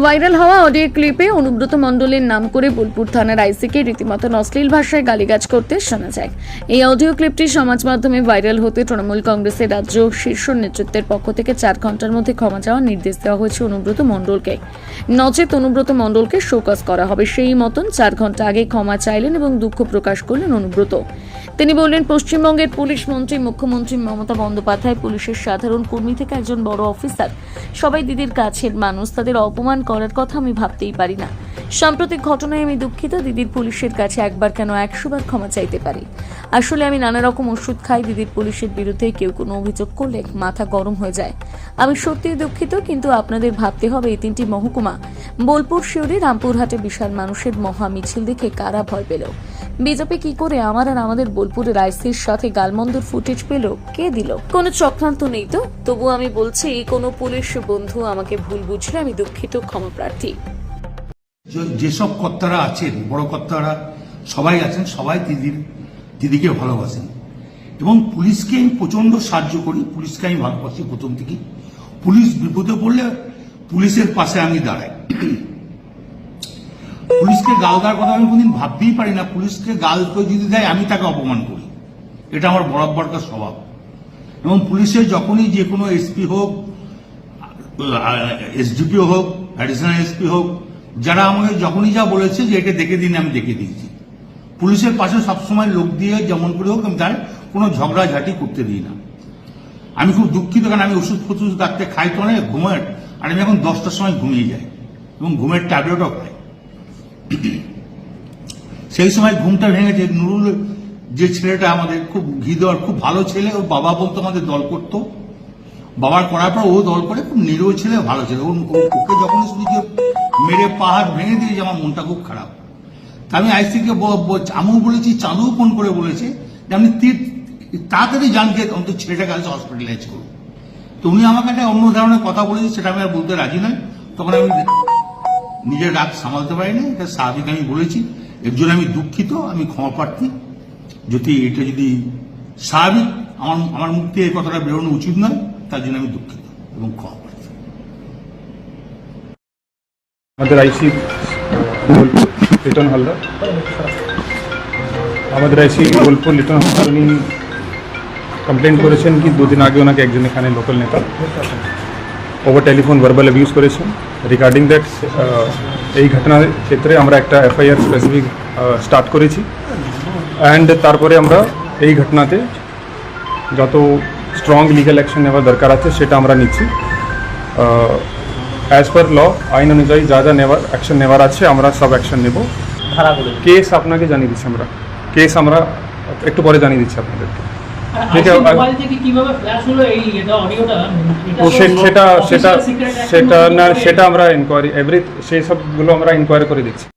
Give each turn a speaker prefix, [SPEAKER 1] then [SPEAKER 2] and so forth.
[SPEAKER 1] Viral হওয়া audio ক্লিপে Anubrata মণ্ডলের নাম করে বোলপুর থানার আইসিকে রীতিমতো অশ্লীল ভাষায় গালিগাজ করতে শোনা যায়। এই অডিও ক্লিপটি সমাজ মাধ্যমে ভাইরাল হতে তৃণমূল কংগ্রেসের রাজ্য শীর্ষ নেতৃত্বের পক্ষ থেকে চার ঘণ্টার মধ্যে ক্ষমা চাওয়ার নির্দেশ দেওয়া হয়েছে অনুব্রত মণ্ডলকে। নচেত অনুব্রত মণ্ডলকে শোকজ করা হবে। সেই মতন চার ঘণ্টা আগে ক্ষমা চাইলেন এবং দুঃখ প্রকাশ করলেন অনুব্রত। তিনি বললেন, পশ্চিমবঙ্গের পুলিশ মন্ত্রী মুখ্যমন্ত্রী মমতা বন্দ্যোপাধ্যায় পুলিশের সাধারণ কর্মী থেকে একজন বড় অফিসার। সবাই দিদির কাছের মানুষ, তাদের অপমান করার কথা আমি ভাবতেই পারি না। সাম্প্রতিক ঘটনায় আমি দুঃখিত, দিদির পুলিশের কাছে একবার কেন একশো বার ক্ষমা চাইতে পারি। আসলে আমি নানা রকম ওষুধ খাই, দিদির পুলিশের বিরুদ্ধে কেউ কোনো অভিযোগ করলে মাথা গরম হয়ে যায়। আমি সত্যিই দুঃখিত, কিন্তু আপনাদের ভাবতে হবে এই তিনটি মহকুমা। বোলপুর শিউরি রামপুরহাটে বিশাল মানুষের মহা মিছিল দেখে কারা ভয় পেল? বিজেপি কি করে আমার আর আমাদের বোলপুরের আইসির সাথে গালমন্দর ফুটেজ পেল? কে দিল? কোনো চক্রান্ত নেই তো। তবু আমি বলছি, কোনো পুলিশ বন্ধু আমাকে ভুল বুঝলে আমি দুঃখিত, ক্ষমা প্রার্থী।
[SPEAKER 2] যেসব কর্তারা আছেন, বড় কর্তারা, সবাই আছেন, সবাই দিদির দিদিকে ভালোবাসেন। এবং পুলিশকে আমি প্রচণ্ড সাহায্য করি, পুলিশকে আমি ভালোবাসি প্রথম থেকেই। পুলিশ বিপদে পড়লে পুলিশের পাশে আমি দাঁড়াই। পুলিশকে গাল দেওয়ার কথা আমি কোনদিন ভাবতেই পারি না। পুলিশকে গাল কেউ যদি দেয়, আমি তাকে অপমান করি। এটা আমার বরাবরকার স্বভাব। এবং পুলিশের যখনই যে কোনো এসপি হোক এসডিপিও হোক অ্যাডিশনাল এসপি হোক, যারা আমাকে যখনই যা বলেছে যে এটা দেখে দিন, আমি দেখে দিয়েছি। পুলিশের পাশে সবসময় লোক দিয়ে যেমন করে হোক, আমি তার কোনো ঝগড়াঝাটি করতে দিই না। আমি খুব দুঃখিত, কারণ আমি ওষুধ ফষুধ ডাক্তার খাই তো অনেক ঘুমের আর আমি এখন দশটার সময় ঘুমিয়ে যাই। এবং ঘুমের ট্যাবলেটও খাই। সেই সময় ঘুমটা ভেঙেছে। নুরুল যে ছেলেটা আমাদের খুব ঘি দেওয়ার, খুব ভালো ছেলে ওর বাবা বলতো আমাদের দল করতো। বাবার করার পর ও দল করে, খুব নিরীহ ছেলে, ভালো ছেলে। ওকে যখন যে মেরে পাহাড় ভেঙে দিয়েছে, আমার মনটা খুব খারাপ। তা আমি আইসিকে আমিও বলেছি চাঁদুও ফোন করে বলেছে যে আপনি তীর- তাড়াতাড়ি জানকে অন্তত ছেলেটাকে আজ হসপিটালাইজ করুন। তো উনি আমাকে একটা অন্য ধরনের কথা বলেছে, সেটা আমি আর বলতে রাজি নয় তখন আমি নিজের রাগ সামালতে পারিনি, এটা স্বাভাবিক আমি বলেছি। এর জন্য আমি দুঃখিত, আমি ক্ষমা প্রার্থী। যদি এটা যদি স্বাভাবিক, আমার আমার মুখ থেকে এই কথাটা বেরোনো উচিত নয়, তার জন্য আমি দুঃখিত এবং ক্ষমা প্রার্থী।
[SPEAKER 3] আমাদের আইসি লিটন হালদার। আমাদের আইসি বোলপুর, লিটন হালদার উনি কমপ্লেন করেছেন কি, দুদিন আগে ওনাকে একজন এখানে লোকাল নেতা। ওভার টেলিফোন ভার্বাল অ্যাবিউজ করেছেন। রিগার্ডিং দ্যাট এই ঘটনার ক্ষেত্রে আমরা একটা এফআইআর স্পেসিফিক স্টার্ট করেছি। অ্যান্ড তারপরে আমরা এই ঘটনাতে যত স্ট্রং লিগ্যাল অ্যাকশন নেওয়ার দরকার আছে সেটা আমরা নিচ্ছি। অ্যাজ পার ল আইন অনুযায়ী যা যা নেওয়ার অ্যাকশন নেওয়ার আছে আমরা সব অ্যাকশন নেব। কেস আপনাকে জানিয়ে দিচ্ছি আমরা। কেস আমরা একটু পরে জানিয়ে দিচ্ছি আপনাদেরকে। সেটা সেটা সেটা না সেটা আমরা ইনকোয়ারি এভরি সেই সবগুলো আমরা ইনকোয়ারি করে দিচ্ছি